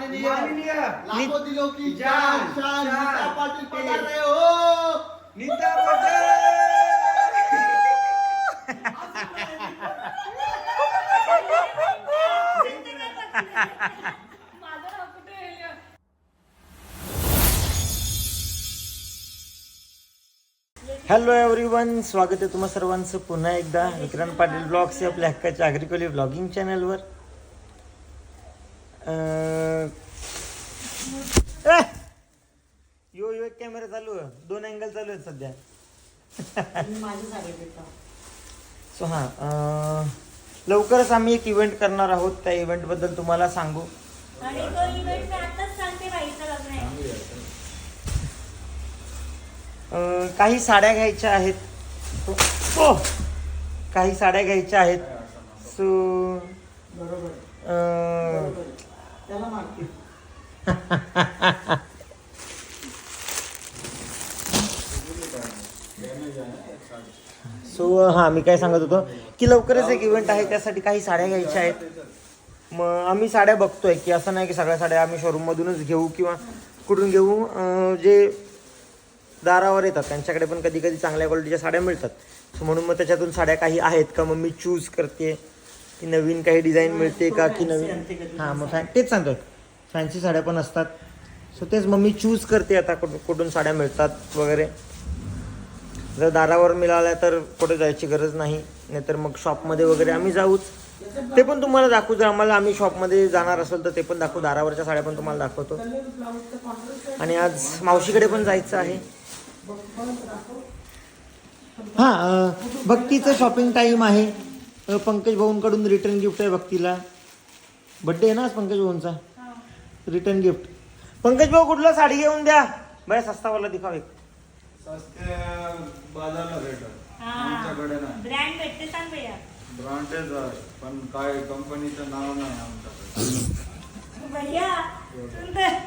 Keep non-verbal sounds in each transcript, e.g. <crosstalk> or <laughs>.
माननीय माननीय लाखो दिलो की जान, शान नीता पाटील रहे हो नीता पाटील? हॅलो एव्हरीवन स्वागत आहे तुम्हा सर्वांचं पुन्हा एकदा विक्रांत पाटील ब्लॉग्स या आपल्या हक्काच्या अग्रिकोली ब्लॉगिंग चॅनलवर! यो यो एक कॅमेरा चालू आहे. दोन अँगल चालू आहेत सध्या. सो हां लवकरच आम्ही एक इव्हेंट करणार आहोत. त्या इव्हेंटबद्दल तुम्हाला सांगू. आणि तो इव्हेंट मी आताच सांगते बाईचं लग्न आहे. अं, काही साड्या घ्यायच्या आहेत. ओ! काही साड्या घ्यायच्या आहेत. सो त्याला मारते. सो हां मी काय सांगत होतो की लवकरच एक इव्हेंट आहे त्यासाठी काही साड्या घ्यायच्या आहेत. मग आम्ही साड्या बघतोय की असं नाही की सगळ्या साड्या आम्ही शोरूममधूनच घेऊ किंवा कुठून घेऊ. जे दारावर येतात त्यांच्याकडे पण कधी कधी चांगल्या क्वालिटीच्या साड्या मिळतात. सो म्हणून मग त्याच्यातून साड्या काही आहेत का? मग मी चूज करते. की नवीन काही डिझाईन मिळते का की नवीन? हां मग फॅ तेच सांगतोय फॅन्सी साड्या पण असतात. सो तेच मग मी चूज करते आता कुठून कुठून साड्या मिळतात वगैरे. जर दारावर मिळाल्या तर कुठे जायची गरज नाही. नाहीतर मग शॉपमध्ये वगैरे आम्ही जाऊच. ते पण तुम्हाला दाखवू. जर आम्हाला आम्ही शॉपमध्ये जाणार असेल तर ते पण दाखवू. दारावरच्या साड्या पण तुम्हाला दाखवतो. आणि आज मावशीकडे पण जायचं आहे. हां भक्तीचं शॉपिंग टाईम आहे. पंकज भाऊंकडून रिटर्न गिफ्ट आहे भक्तीला. बड्डे आहे ना आज पंकज भाऊंचा? रिटर्न गिफ्ट पंकज भाऊ कुठला साडी घेऊन द्या? बया सस्तावाला दिखाव. एक सस्ते बाजारला भेटत हा. आमच्याकडे नाही. ब्रँड भेटते सांग भैया. ब्रँडेड आहे पण काय कंपनीचं नाव नाही आमच्याकडे. भैया सुंदर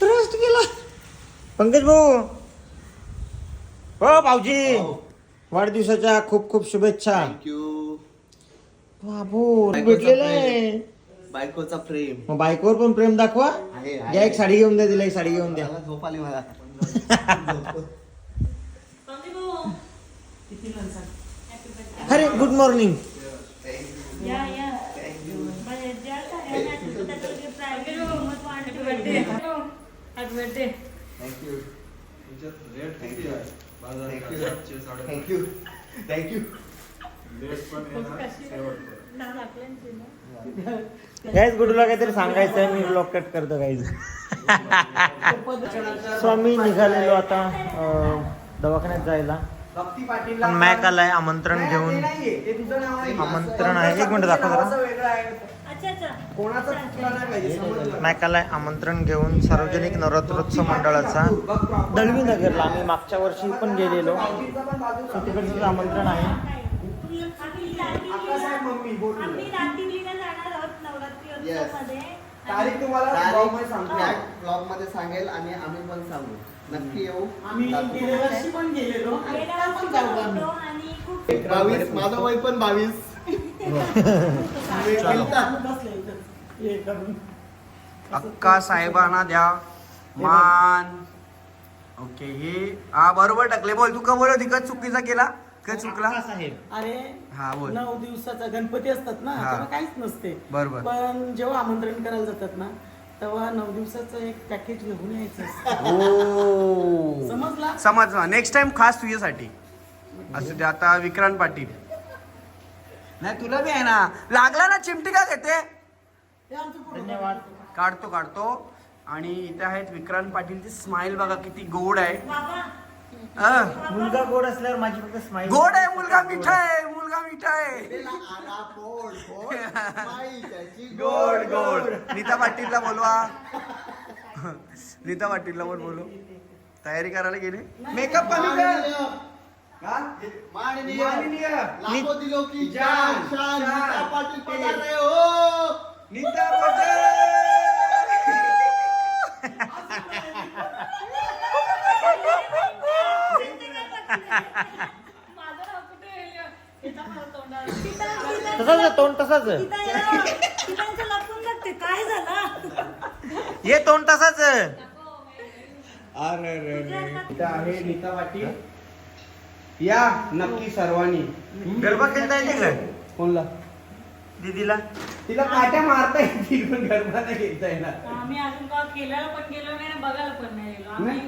ट्रस्ट केला. पंकज भाऊ. हो भाऊजी. वाढदिवसाच्या खूप खूप शुभेच्छा. थँक्यू बाबू भेटलेलं आहे. बायकोचा प्रेम. मग बायकोवर पण प्रेम दाखवा. आहे, आहे. द्या एक साडी घेऊन द्या तिला एक साडी घेऊन द्या. मला झोप आली मला. अरे good morning thank you thank you thank you. काहीच गुडूला काहीतरी सांगायचं आहे मी ब्लॉक कट करतो काहीच सो आम्ही निघालेलो आता दवाखान्यात जायला. मॅक आलाय आमंत्रण घेऊन. आमंत्रण आहे एक मिनिट दाखव जरा आलाय आमंत्रण घेऊन सार्वजनिक नवरात्रोत्सव मंडळाचा. दळवी नगरला आम्ही मागच्या वर्षी पण गेलेलो. तिकडचं आमंत्रण आहे. तारीख तुम्हाला blog मध्ये सांगतो. ब्लॉगमध्ये सांगेल आणि आम्ही पण सांगू. नक्की येऊ. आम्ही पण गेलेलो. बावीस माझं वय पण बावीस बसले इथं. हे करून. अक्का साहेबांना द्या. मान. ओके हे हा बरोबर टाकले. बोल तू का बोल होती? का चुकीचा केला? का चुकला? साहेब. अरे हा बोल. नऊ दिवसाचा गणपती असतात ना. तेव्हा काहीच नसते. बरोबर. पण जेव्हा आमंत्रण करायला जातात ना तेव्हा नऊ दिवसाचं एक पॅकेज घेऊन यायचं. समजला? समजला. नेक्स्ट टाइम खास तुझ्यासाठी. असं ते आता विक्रांत पाटील. नाही तुला बी आहे ना. लागला ना चिमटी का घेते. धन्यवाद. काढतो काढतो. आणि इथे आहेत विक्रांत पाटीलची स्माइल बघा किती गोड आहे. अं, मुलगा गोड असल्यावर माझी फक्त स्माईल गोड आहे मुलगा मिठा आहे मुलगा मिठा आहे. <laughs> गोड गोड. नीता पाटीलला बोलवा. नीता पाटीलला पण बोलू. तयारी करायला गेले? मेकअप कमी कर? माननीय माननीय लाखो दिलो की जान, जान शान नीता पाटील ते- पधार रहे हो। नीता पाटील. तसाच आहे, तोंड तसाच आहे. काय झालं? ये तोंड तसाच अरे रे रे. इथं आहे नीता पाटील. या नक्की सर्वांनी. गरबा खेळता येते का? कोणला? दीदीला. तिला काट्या मारता येतील पण गरबा नाही घेता येणार. आम्ही अजून का खेळायला पण गेलो नाही आणि बघायला पण नाही गेलो. आम्ही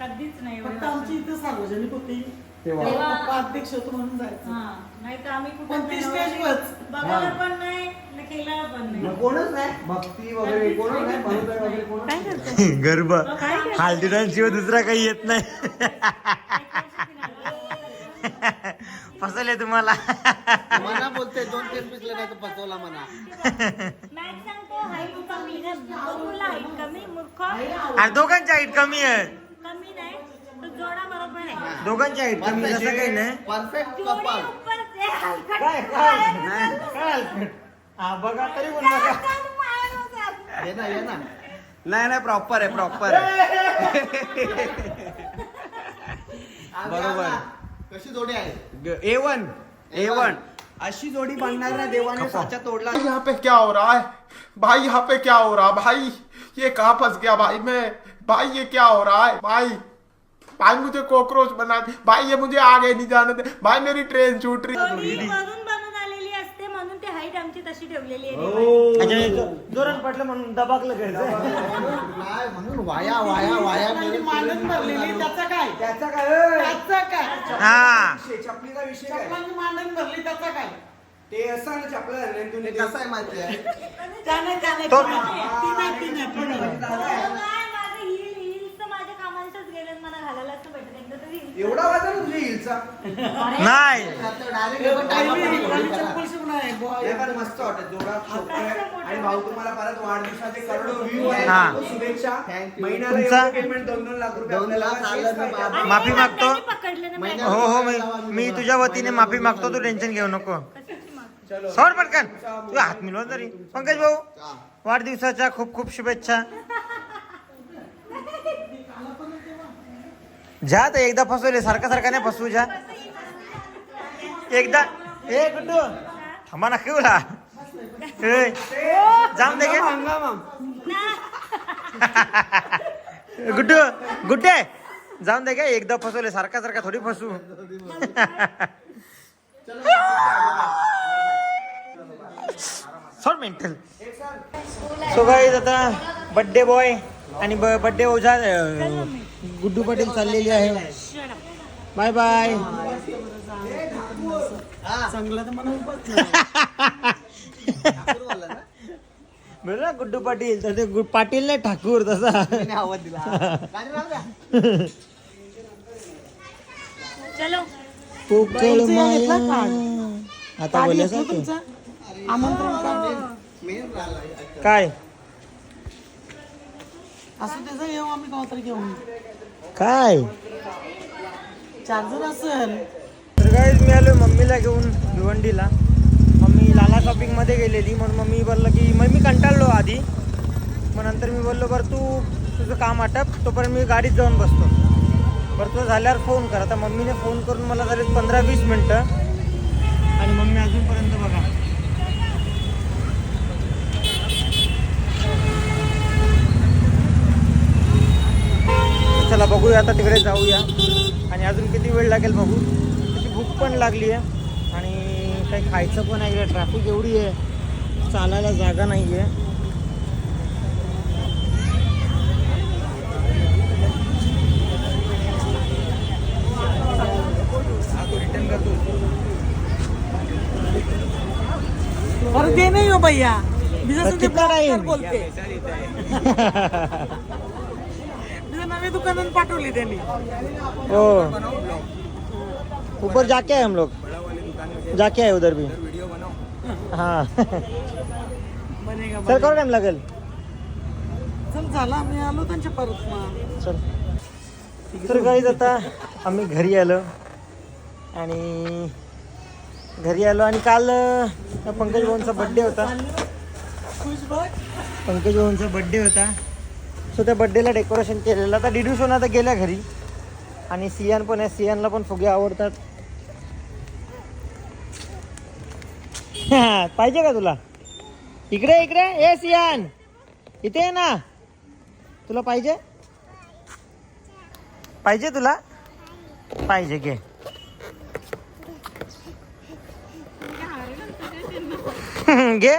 कधीच नाही फक्त एवढं. आमची इथे सार्वजनिक होती. तेव्हा. तेव्हा पप्पा अध्यक्ष होतो म्हणून जायचं. हा नाही तर आम्ही कुठं पण ती नाही स्टेजवरच. बघायला पण नाही आणि खेळायला पण मग नाही कोणच नाही? भक्ती वगैरे कोणच नाही भानुताई वगैरे कोण <laughs> गरबा. काय करतो? हल्दी डान्स शिवाय दुसरा काही येत नाही. फसले तुम्हाला. मना बोलते दोन पिकले नाही तर पचवला म्हणा मॅच सांगतो हाईट कमी हाईट आहे कमी नाही तर जोडा बरोबर आहे. दोघांची हाईट कमी जसं काही नाही. परफेक्ट जोडी कपाल. उपर ते हलकट. काय काय? काय? हा बघा तरी पण बघा ये ना ये ना. नाही नाही प्रॉपर आहे प्रॉपर आहे. <laughs> बरोबर. कशी जोडी आहे? ए वन ए वन अशी जोडी बांधणार ना देवाने साचा तोडला. भाई यहाँ पे क्या हो रहा है? भाई यहाँ पे क्या हो रहा? है भाई ये कहाँ फंस गया भाई मैं? भाई ये क्या हो रहा है? भाई भाई मुझे कॉकरोच बना भाई ये मुझे आगे नहीं जाने दे। भाई मेरी ट्रेन छूट रही जोडी ते हाईट आमची तशी ठेवलेली आहे अच्छा, जो- जोरात पडलं म्हणून दबाकलं घ्यायचं. काय म्हणून? वाया वाया वाया आणि मांडण भरलेली त्याचा काय? त्याचा काय? त्याचा काय? हा. विषय चपलीचा विषय काय? चपलांची मांडण भरली त्याचा काय? ते असं ना चपला ते कसं आहे माहिती आहे. त्याने त्याने तो- ती नाही ती नाही. ती नाही काय माझं हिल हिल्स तर माझ्या कामांचंच गेलं मला घालायला असं भेटत एकदा तरी heels. एवढा वाजला तुझ्या हिलचा नाही चप्पल आहे बुवा. पण मस्त वाटत जोडा शोभतोय. आणि भाऊ तुम्हाला परत वाढदिवसाचे करोडो व्ह्यू आहे. शुभेच्छा Thank you. महिन्याला तुमचा? एवढं पेमेंट दोन दोन लाख रुपये दोन आपल्याला लाख हेच आलं ना पाहिजे. बाबा. आणि माफी मागतो. त्यांनी पकडलं ना महिन्यात- बाई. हो हो मी मी तुझ्या वतीने माफी मागतो तू टेन्शन घेऊ नको कशाची माफी? चलो. सौर पटकन तू हात मिळव तरी पंकज भाऊ हा. वाढदिवसाच्या खूप खूप शुभेच्छा जा तर एकदा फसवले सारखा सारखा नाही फसवू जा एकदा ए गुड्डू थांबा ना केवला ए, जाम दे गुड्डू गुड्डे. जाऊन दे गे. एकदा फसवले सारखा सारखा थोडी फसू. मेंटल. सो गाईज आता बड्डे बॉय आणि बड्डे ओझा गुड्डू पाटील चाललेली आहे. बाय बाय चांगलं तर मला ना? बरं ना गुड्डू पाटील? तर ते पाटील नाही ठाकूर तसा. आवाज दिला. चलो. माया. आता बोलायचं तुमचं? आमंत्रण राहिला काय? असं त्याचं येऊ आम्ही केव्हा तरी घेऊन. काय? चार्जर असेल. तर मी आलो मम्मीला घेऊन भिवंडीला. मम्मी लाला शॉपिंगमध्ये गेलेली मग मम्मी बोललं की मग मी कंटाळलो आधी. मग नंतर मी बोललो बरं तू तुझं काम आटप तोपर्यंत मी गाडीत जाऊन बसतो. बरं तो झाल्यावर फोन कर. आता मम्मीने फोन करून मला झाले पंधरा वीस मिनटं. आणि मम्मी अजूनपर्यंत बघा. चला बघूया आता तिकडे जाऊया. आणि अजून किती वेळ लागेल बघू? भूक पण लागली आहे आणि काही खायचं पण आहे ट्रॅफिक एवढी आहे. चालायला जागा नाही आहे बरं ते नाही हो भैया. कितना time? बोलते. <laughs> नवी दुकानात पाठवली त्यांनी. ओ ऊपर जाके आए हम लोग। जाके आए उधर भी। हाँ। सर कौन टाइम लागेल। चल झाला आम्ही आलो त्यांच्या परत मग. चल। तर काहीच आता आम्ही घरी आलो आणि घरी आलो आणि काल पंकज भाऊंचा बड्डे होता. पंकज भाऊंचा बड्डे होता. सो त्या बड्डेला डेकोरेशन केलेलं. आता डिडू सोना तर गेल्या घरी. आणि सियान पण आहे. सियानला पण फुगे आवडतात. <laughs> पाहिजे का तुला? इकडे इकडे. ए सियान. इथे ये ना. तुला पाहिजे? पाहिजे तुला? पाहिजे घे. <laughs> घे.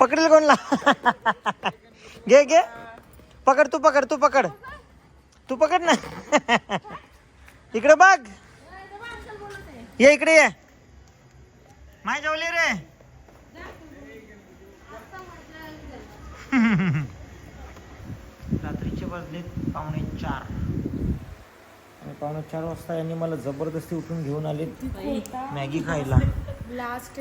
पकडेल कोणला? <laughs> घे घे. पकड तू पकड तू पकड. तू पकड ना. इकडे बघ. ये इकडे ये. माय जेवले रे? रात्रीचे वाजलेत पावणे चार. आणि पावणे चार वाजता यांनी मला जबरदस्ती उठून घेऊन आले मॅगी खायला. लास्ट.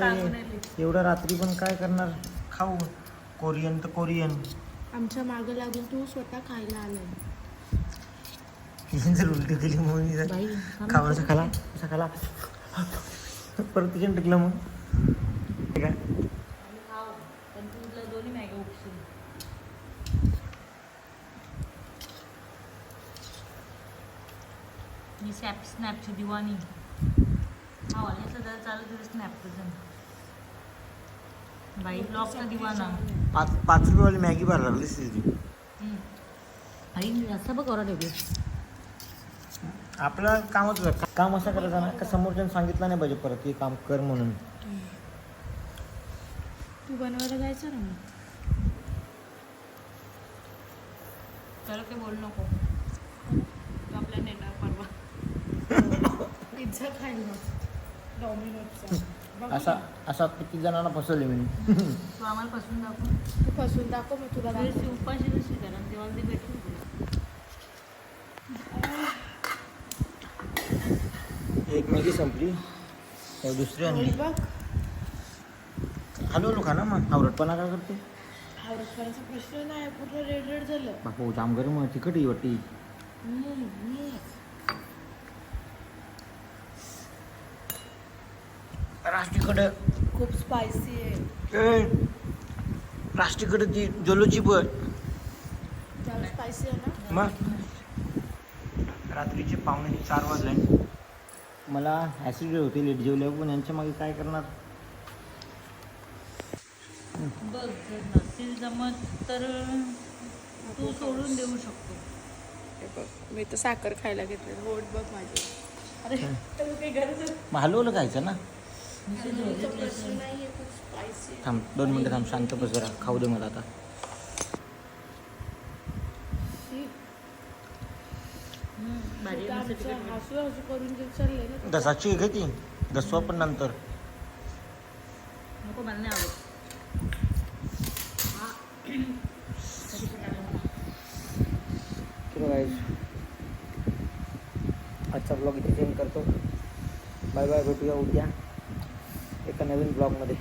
आली. एवढं रात्री पण काय करणार? खाऊ. कोरियन तर कोरियन. आमच्या मागे लागून तू स्वतः खायला आलाय <laughs> जर उलटी केली मग मी जर बाई खावा असा खाला. परत तिच्यानं टिकलं मग. ठीक आहे. मी स्नॅप स्नॅपची दिवाणी. हा चालू तुझं स्नॅप तुझं बाई ब्लॉगचा दिवाना पाच पाच रुपयेवाली मॅगी भरायला लागली ती हम्म. आई मी असं बघ आपलं कामच होतं. काम असं करायचं ना का समोरच्यानं सांगितलं नाही पाहिजे परत हे काम कर म्हणून? तू बनवायला जायचं ना मग. बोलू नको. तू आपल्या नेणार परवा. पिझ्झा डॉमिनोजचा. असा असा किती जणांना फसवले मी. तू आम्हाला पासून दाखव. तू फसून दाखव मी तुला उपाशी कशी करा तेव्हा ते भेटून मॅगी संपली. दुसरी आणली. बघ हलवलो खा ना मग. आवरटपणा काय करते? करायचा प्रश्न नाही पूर्ण रेड रेड झालं. बापू जाम गरम आहे, तिखट ही वाटी राष्ट्रीकडे खूप स्पायसी आहे. राष्ट्रीकडे ती जलोची पण. स्पायसी आहे ना? मग? रात्रीचे पावणे चार वाजले. मला ॲसिड होते लेट जेवल्यावर पण यांच्या मागे काय करणार? बघ जर नसेल जमत तर तू सोडून देऊ शकतो. हे बघ मी तर साखर खायला घेतले होट बघ माझी. अरे तर काही गरज मग हलवलं खायचं ना? थांब दोन मिनटं थांब शांत बस जरा. खाऊ दे मला आता भाजी आमचं हसू हसू करून जे चाललंय ना दसाची घे ती. दसवा पण नंतर. नको मला नाही आवडत. चलो गाईज आजचा ब्लॉग इथे सेंड करतो. बाय बाय भेटूया उद्या एका नवीन ब्लॉगमध्ये